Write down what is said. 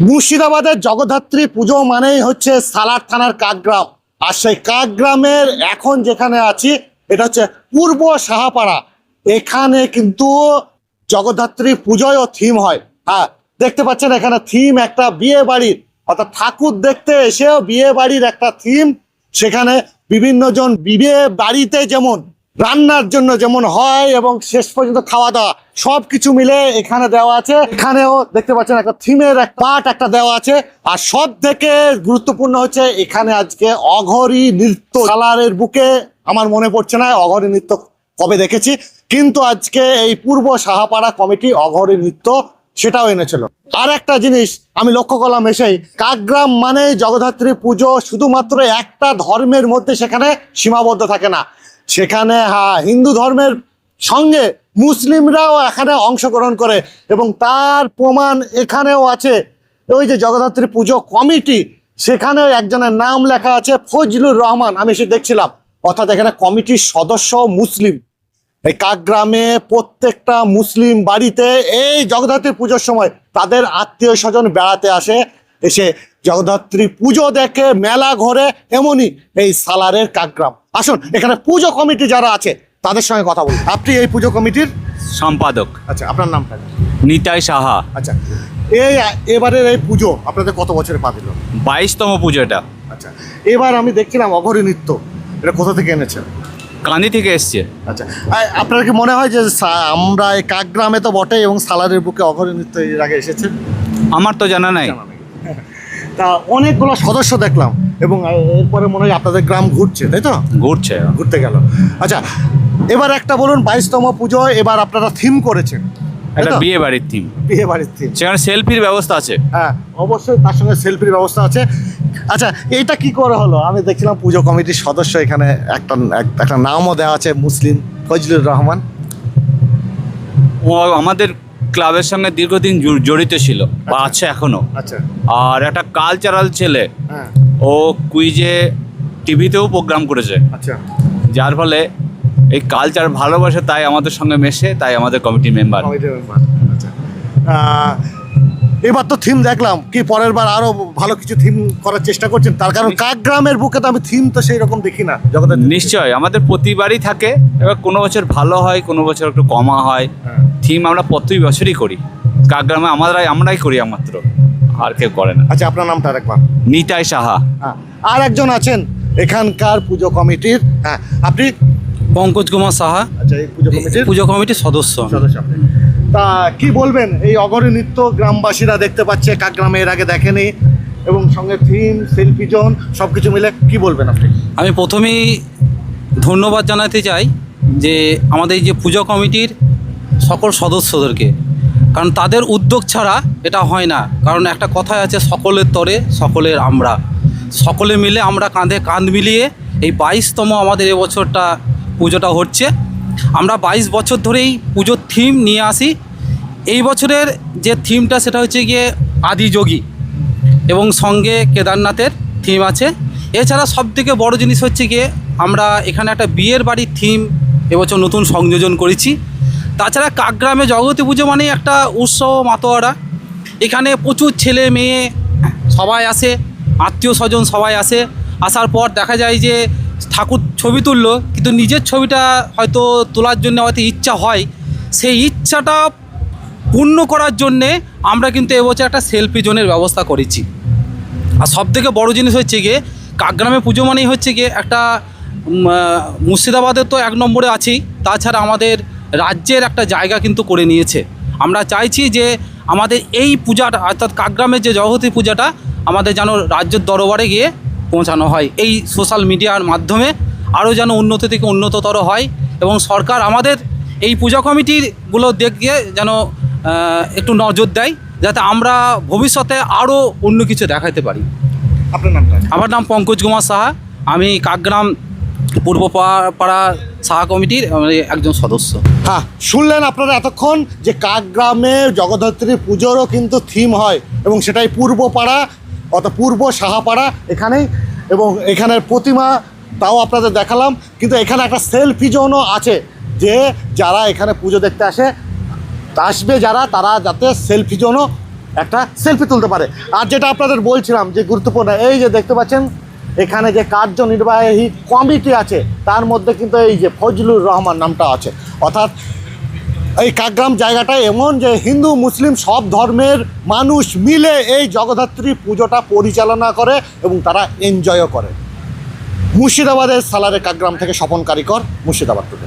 মুর্শিদাবাদের জগদ্ধাত্রী পুজো মানেই হচ্ছে সালার থানার কাকগ্রাম। আর সেই কাকগ্রামের এখন যেখানে আছি, এটা হচ্ছে পূর্ব সাহাপাড়া এখানে কিন্তু জগদ্ধাত্রী পুজোয়ও থিম হয়। হ্যাঁ দেখতে পাচ্ছেন এখানে থিম একটা বিয়ে বাড়ির অর্থাৎ ঠাকুর দেখতে এসেও বিয়ে বাড়ির একটা থিম সেখানে বিভিন্ন জন বিয়ে বাড়িতে যেমন রান্নার জন্য যেমন হয় এবং শেষ পর্যন্ত খাওয়া দাওয়া সব কিছু মিলে এখানে দেওয়া আছে। এখানেও দেখতে পাচ্ছেন একটা থিমের এক পার্ট একটা দেওয়া আছে। আর সব থেকে গুরুত্বপূর্ণ হচ্ছে এখানে আজকে অঘরি নৃত্য কালারের বুকে আমার মনে পড়ছে না, অঘরি নৃত্য কবে দেখেছি। কিন্তু আজকে এই পূর্ব সাহাপাড়া কমিটি অঘরি নৃত্য সেটাও এনেছিল। আর একটা জিনিস আমি লক্ষ্য করলাম এসেই, কাকগ্রাম মানে জগদ্ধাত্রী পুজো শুধুমাত্র একটা ধর্মের মধ্যে সেখানে সীমাবদ্ধ থাকে না। সেখানে হ্যাঁ হিন্দু ধর্মের সঙ্গে মুসলিমরাও এখানে অংশগ্রহণ করে এবং তার প্রমাণ এখানেও আছে। ওই যে জগদ্ধাত্রী পুজো কমিটি, সেখানেও একজনের নাম লেখা আছে, ফজলুর রহমান। আমি সে দেখছিলাম। অর্থাৎ এখানে কমিটির সদস্য মুসলিম। এই কাকগ্রামে প্রত্যেকটা মুসলিম বাড়িতে এই জগদ্ধাত্রী পুজোর সময় তাদের আত্মীয় স্বজন বেড়াতে আসে। এসে জগদ্ধাত্রী পুজো দেখে মেলা ঘরে এমনই এই সালারের কাকগ্রাম। আসুন এখানে পুজো কমিটি যারা আছে তাদের সঙ্গে কথা বলুন আপনি এই পুজো কমিটির সম্পাদক। আচ্ছা আপনার নামটা নিতাই সাহা। আচ্ছা এই এবারের এই পুজো আপনাদের কত বছরে পা দিল? বাইশতম পুজো এটা। আচ্ছা এবার আমি দেখছিলাম অঘরী নৃত্য। এটা কোথা থেকে এনেছেন কান্দি থেকে এসছে। আচ্ছা আপনার কি মনে হয় যে আমরা এই কাকগ্রামে তো বটে এবং সালারের বুকে অঘরী নৃত্য এর আগে এসেছে? আমার তো জানা নাই। তা অনেকগুলো সদস্য দেখলাম এবং এরপরে মনে হয় আপনাদের গ্রাম ঘুরছে তাই তো? ঘুরছে। ঘুরতে গেল। আচ্ছা এবার একটা বলুন বাইশতম পুজো এবার আপনারা থিম করেছেন একটা তো? বিয়ে বাড়ির থিম বিয়ে বাড়ির থিম সেখানে সেলফির ব্যবস্থা আছে। হ্যাঁ অবশ্যই তার সঙ্গে সেলফির ব্যবস্থা আছে। আচ্ছা এইটা কি করে হলো? আমি দেখছিলাম পুজো কমিটির সদস্য এখানে একটা একটা নামও দেওয়া আছে মুসলিম ফজলুর রহমান। ও আমাদের ক্লাবের সঙ্গে দীর্ঘদিন জড়িত ছিল বা আছে এখনও। আচ্ছা। আর একটা কালচারাল ছেলে হ্যাঁ। ও কুইজে টিভিতেও প্রোগ্রাম করেছে। আচ্ছা। যার ফলে এই কালচার ভালোবাসে তাই আমাদের সঙ্গে মেশে তাই আমাদের কমিটি মেম্বার আচ্ছা। এবার তো থিম দেখলাম কি পরের বার আরও ভালো কিছু থিম করার চেষ্টা করছেন? তার কারণ কাকগ্রামের বুকে তো আমি থিম তো সেই রকম দেখি না জগতের নিশ্চয় আমাদের প্রতিবারই থাকে এবার কোনো বছর ভালো হয় কোনো বছর একটু কমা হয়। হ্যাঁ। থিম আমরা প্রতি বছরই করি। কাকগ্রামে আমরাই আমরাই করি একমাত্র আর কেউ করে না। আচ্ছা আপনার নামটা আরেকবার। নিতাই সাহা। হ্যাঁ আর একজন আছেন এখানকার পুজো কমিটির হ্যাঁ আপনি? পঙ্কজ কুমার সাহা। আচ্ছা এই পুজো কমিটির? পুজো কমিটির সদস্য সদস্য আপনি। তা কি বলবেন? এই অগরি নৃত্য গ্রামবাসীরা দেখতে পাচ্ছে কাক গ্রামে এর আগে দেখেনি এবং সঙ্গে থিম, সেলফি জোন সব কিছু মিলে কি বলবেন আপনি? আমি প্রথমেই ধন্যবাদ জানাতে চাই যে আমাদের যে পুজো কমিটির সকল সদস্যদেরকে। কারণ তাদের উদ্যোগ ছাড়া এটা হয় না। কারণ একটা কথাই আছে, সকলের তরে, সকলের আমরা। সকলে মিলে আমরা কাঁধে কাঁধ মিলিয়ে এই বাইশতম আমাদের এবছরটা পুজোটা হচ্ছে। আমরা বাইশ বছর ধরেই পুজোর থিম নিয়ে আসি। এই বছরের যে থিমটা সেটা হচ্ছে গিয়ে আদিযোগী এবং সঙ্গে কেদারনাথের থিম আছে। এছাড়া সব থেকে বড় জিনিস হচ্ছে গিয়ে আমরা এখানে একটা বিয়ের বাড়ির থিম এবছর নতুন সংযোজন করেছি। তাছাড়া কাকগ্রামে জগতী পুজো মানেই একটা উৎসব মাতোয়ারা। এখানে প্রচুর ছেলে মেয়ে সবাই আসে, আত্মীয় স্বজন সবাই আসে। আসার পর দেখা যায় যে ঠাকুর ছবি তুললো, কিন্তু নিজের ছবিটা হয়তো তোলার জন্য হয়তো ইচ্ছা হয়। সেই ইচ্ছাটা পূর্ণ করার জন্যে আমরা কিন্তু এবছর একটা সেলফি জোনের ব্যবস্থা করেছি। আর সব থেকে বড়ো জিনিস হচ্ছে গিয়ে, কাকগ্রামে পুজো মানেই হচ্ছে গিয়ে একটা মুর্শিদাবাদের তো এক নম্বরে আছেই তাছাড়া আমাদের রাজ্যের একটা জায়গা কিন্তু করে নিয়েছে। আমরা চাইছি যে আমাদের এই পূজাটা, অর্থাৎ কাকগ্রামের যে জগতী পূজাটা, আমাদের যেন রাজ্যের দরবারে গিয়ে পৌঁছানো হয়। এই সোশ্যাল মিডিয়ার মাধ্যমে আরও যেন উন্নত থেকে উন্নততর হয় এবং সরকার আমাদের এই পূজা কমিটিরগুলো দেখে যেন একটু নজর দেয় যাতে আমরা ভবিষ্যতে আরও অন্য কিছু দেখাতে পারি। আপনার নামটা? আমার নাম পঙ্কজ কুমার সাহা। আমি কাকগ্রাম পূর্ব পাড়া সাহা কমিটির আমি একজন সদস্য। হ্যাঁ শুনলেন আপনারা এতক্ষণ যে কাকগ্রামে জগদ্ধাত্রী পুজোরও কিন্তু থিম হয় এবং সেটাই পূর্ব পাড়া অর্থাৎ পূর্ব সাহাপাড়া এখানেই এবং এখানের প্রতিমা তাও আপনাদের দেখালাম, কিন্তু এখানে একটা সেলফি জোনও আছে যে যারা এখানে পুজো দেখতে আসে, আসবে যারা, তারা যাতে সেলফি জোনও একটা সেলফি তুলতে পারে। আর যেটা আপনাদের বলছিলাম যে গুরুত্বপূর্ণ, এই যে দেখতে পাচ্ছেন, এখানে যে কার্যনির্বাহী কমিটি আছে, তার মধ্যে কিন্তু এই যে ফজলুর রহমান নামটা আছে। অর্থাৎ এই কাকগ্রাম জায়গাটা এমন যে হিন্দু, মুসলিম সব ধর্মের মানুষ মিলে এই জগদ্ধাত্রী পুজোটা পরিচালনা করে এবং তারা এনজয়ও করে। মুর্শিদাবাদের সালারে কাকগ্রাম থেকে স্বপন কারিকর, মুর্শিদাবাদ থেকে